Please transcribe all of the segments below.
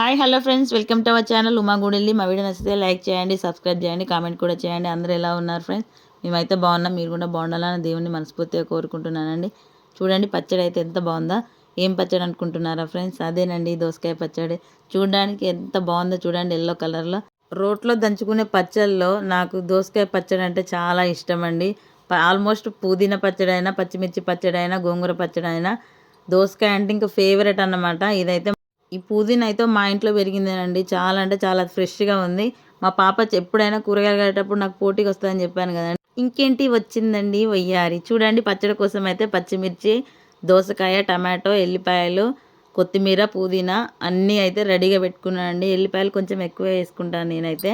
Hi hello friends. Welcome to our channel ఉమాగూడెల్లి మా వీడియో నచ్చితే లైక్ చేయండి సబ్స్క్రైబ్ చేయండి కామెంట్ కూడా చేయండి. అందరూ ఎలా ఉన్నారు ఫ్రెండ్స్? మేమైతే బాగున్నాం. మీరు కూడా బాగుండాలని దేవుని మనస్ఫూర్తిగా కోరుకుంటున్నానండి. చూడండి పచ్చడి అయితే ఎంత బాగుందా? ఏం పచ్చడి అనుకుంటున్నారా ఫ్రెండ్స్? అదేనండి దోసకాయ పచ్చడి. చూడడానికి ఎంత బాగుందో చూడండి ఎల్లో కలర్లో. రోట్లో దంచుకునే పచ్చళ్ళలో నాకు దోసకాయ పచ్చడి అంటే చాలా ఇష్టం అండి ఆల్మోస్ట్ పుదీనా పచ్చడి అయినా పచ్చిమిర్చి పచ్చడి అయినా గోంగూర పచ్చడి అయినా దోసకాయ అంటే ఇంకా ఫేవరెట్ అన్నమాట. ఇదైతే ఈ పుదీనా అయితే మా ఇంట్లో పెరిగిందేనండి. చాలా అంటే చాలా ఫ్రెష్గా ఉంది. మా పాప ఎప్పుడైనా కూరగాయలు కట్టేటప్పుడు నాకు పోటీకి వస్తుందని చెప్పాను కదండి. ఇంకేంటి వచ్చిందండి వయ్యారి? చూడండి పచ్చడి కోసం అయితే పచ్చిమిర్చి దోసకాయ టమాటో ఎల్లిపాయలు కొత్తిమీర పుదీనా అన్నీ అయితే రెడీగా పెట్టుకున్నానండి. ఎల్లిపాయలు కొంచెం ఎక్కువ వేసుకుంటాను నేనైతే.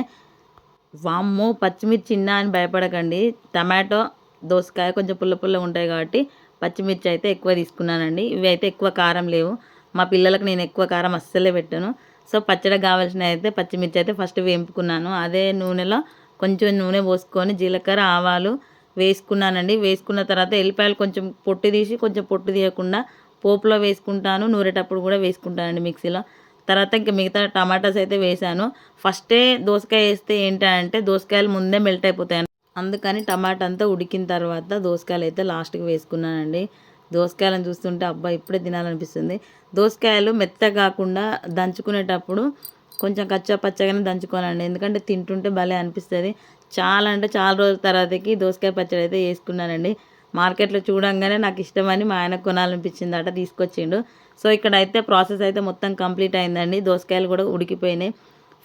వామ్మో పచ్చిమిర్చి చిన్న అని భయపడకండి. టమాటో దోసకాయ కొంచెం పుల్ల పుల్ల ఉంటాయి కాబట్టి పచ్చిమిర్చి అయితే ఎక్కువ తీసుకున్నానండి. ఇవి అయితే ఎక్కువ కారం లేవు. మా పిల్లలకు నేను ఎక్కువ కారం అస్సలే పెట్టాను. సో పచ్చడి కావాల్సిన అయితే పచ్చిమిర్చి అయితే ఫస్ట్ వేంపుకున్నాను. అదే నూనెలో కొంచెం నూనె పోసుకొని జీలకర్ర ఆవాలు వేసుకున్నానండి. వేసుకున్న తర్వాత ఎల్లిపాయలు కొంచెం పొట్టు తీసి కొంచెం పొట్టు తీయకుండా పోపులో వేసుకుంటాను. నూరేటప్పుడు కూడా వేసుకుంటానండి మిక్సీలో. తర్వాత ఇంకా మిగతా టమాటాస్ అయితే వేసాను. ఫస్టే దోసకాయ వేస్తే ఏంటంటే దోసకాయలు ముందే మెల్ట్ అయిపోతాయి. అందుకని టమాటా అంతా ఉడికిన తర్వాత దోసకాయలు అయితే లాస్ట్కి వేసుకున్నానండి. దోసకాయలను చూస్తుంటే అబ్బా ఇప్పుడే తినాలనిపిస్తుంది. దోసకాయలు మెత్త కాకుండా దంచుకునేటప్పుడు కొంచెం కచ్చా పచ్చగానే దంచుకోవాలండి. ఎందుకంటే తింటుంటే భలే అనిపిస్తుంది. చాలా అంటే చాలా రోజుల తర్వాతకి దోసకాయ పచ్చడి అయితే వేసుకున్నానండి. మార్కెట్లో చూడంగానే నాకు ఇష్టమని మా ఆయన కొనాలనిపించింది అట తీసుకొచ్చిండు. సో ఇక్కడ అయితే ప్రాసెస్ అయితే మొత్తం కంప్లీట్ అయిందండి. దోసకాయలు కూడా ఉడికిపోయినాయి.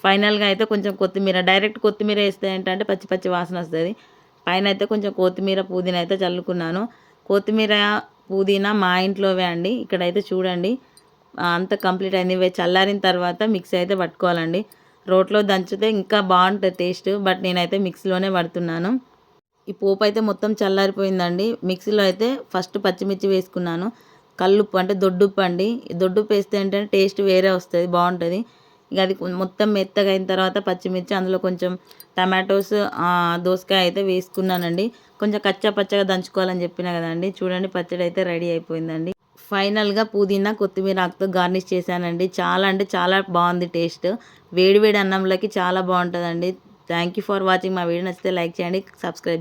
ఫైనల్గా అయితే కొంచెం కొత్తిమీర డైరెక్ట్ కొత్తిమీర వేస్తే ఏంటంటే పచ్చి పచ్చి వాసన వస్తుంది. పైన అయితే కొంచెం కొత్తిమీర పుదీనా అయితే చల్లుకున్నాను. కొత్తిమీర పుదీనా మా ఇంట్లోవే అండి. ఇక్కడైతే చూడండి. అంత కంప్లీట్ అయింది. చల్లారిన తర్వాత మిక్సీ అయితే పట్టుకోవాలండి. రోట్లో దంచితే ఇంకా బాగుంటుంది టేస్ట్ బట్ నేనైతే మిక్సీలోనే పడుతున్నాను. ఈ పోపు అయితే మొత్తం చల్లారిపోయిందండి. మిక్సీలో అయితే ఫస్ట్ పచ్చిమిర్చి వేసుకున్నాను. కల్లుప్పు అంటే దొడ్డుప్పు అండి. దొడ్డుప్పు వేస్తే ఏంటంటే టేస్ట్ వేరే వస్తుంది బాగుంటుంది. ఇక అది మొత్తం మెత్తగా అయిన తర్వాత పచ్చిమిర్చి అందులో కొంచెం టమాటోస్ దోసకాయ అయితే వేసుకున్నానండి. కొంచెం కచ్చా పచ్చగా దంచుకోవాలని చెప్పిన కదండి. చూడండి పచ్చడి అయితే రెడీ అయిపోయిందండి. ఫైనల్గా పుదీనా కొత్తిమీర ఆకుతో గార్నిష్ చేశానండి. చాలా అంటే చాలా బాగుంది టేస్ట్. వేడి వేడి అన్నంలోకి చాలా బాగుంటుందండి. Thank you for watching. మా వీడియో నచ్చితే లైక్ చేయండి సబ్స్క్రైబ్